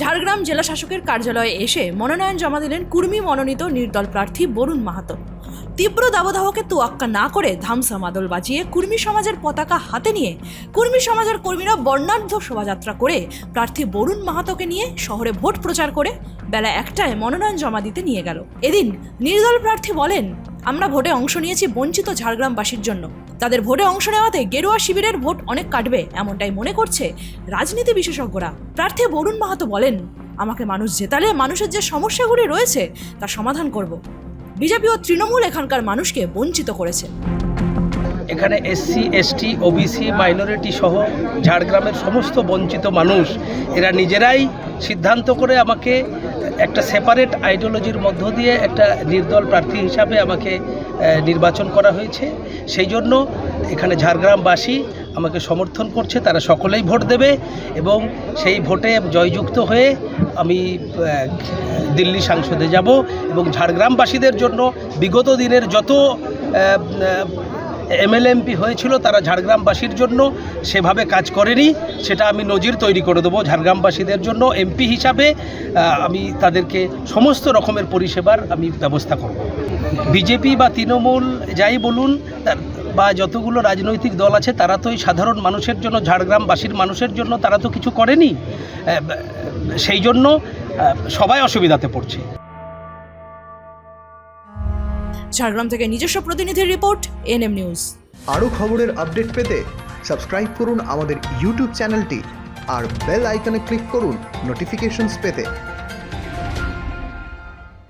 ঝাড়গ্রাম জেলা শাসকের কার্যালয়ে এসে মনোনয়ন জমা দিলেন কুর্মী মনোনীত নির্দল প্রার্থী বরুণ মাহাতো। তীব্র দাবদাহকে তোয়াক্কা না করে ধামসা মাদল বাজিয়ে কুর্মী সমাজের পতাকা হাতে নিয়ে কুর্মী সমাজের কর্মীরা বর্ণাঢ্য শোভাযাত্রা করে প্রার্থী বরুণ মাহাতোকে নিয়ে শহরে ভোট প্রচার করে বেলা একটায় মনোনয়ন জমা দিতে নিয়ে গেল। এদিন নির্দল প্রার্থী বলেন আমরা ভোটে অংশ নিয়েছি বঞ্চিত ঝাড়গ্রামবাসীর জন্য। তাদের ভোটে অংশ নেওয়াতে গেরুয়া শিবিরের ভোট অনেক কাটবে, এমনটাই মনে করছে রাজনীতি বিশেষজ্ঞরা। প্রার্থী বরুণ মাহাতো বলেন, আমাকে মানুষ জেতালে মানুষের যে সমস্যাগুলি রয়েছে, তা সমাধান করব। বিজেপি ও তৃণমূল এখানকার মানুষকে বঞ্চিত করেছে। এখানে এসসি, এসটি, ওবিসি, মাইনরিটি সহ ঝাড়গ্রামের সমস্ত বঞ্চিত মানুষ, এরা নিজেরাই সিদ্ধান্ত করে আমাকে একটা সেপারেট আইডিওলজির মধ্য দিয়ে একটা নির্দল প্রার্থী হিসাবে আমাকে নির্বাচন করা হয়েছে। সেই জন্য এখানে ঝাড়গ্রামবাসী আমাকে সমর্থন করছে, তারা সকলেই ভোট দেবে এবং সেই ভোটে জয়যুক্ত হয়ে আমি দিল্লি সাংসদে যাব এবং ঝাড়গ্রামবাসীদের জন্য বিগত দিনের যত এমএলএমপি হয়েছিল তারা ঝাড়গ্রামবাসীর জন্য, সেভাবে কাজ করেনি, সেটা আমি নজির তৈরি করে দেবো ঝাড়গ্রামবাসীদের জন্য। এমপি হিসাবে আমি তাদেরকে সমস্ত রকমের পরিষেবার আমি ব্যবস্থা করব। বিজেপি বা তৃণমূল যাই বলুন বা যতগুলো রাজনৈতিক দল আছে, তারা তো এই সাধারণ মানুষের জন্য, ঝাড়গ্রামবাসীর মানুষের জন্য তারা তো কিছু করেনি। সেই জন্য সবাই অসুবিধাতে পড়ছে। ঝাড়গ্রাম থেকে নিজস্ব প্রতিনিধির রিপোর্ট এন এম নিউজ। আরও খবরের আপডেট পেতে সাবস্ক্রাইব করুন আমাদের ইউটিউব চ্যানেলটি আর বেল আইকনে ক্লিক করুন নোটিফিকেশনস পেতে।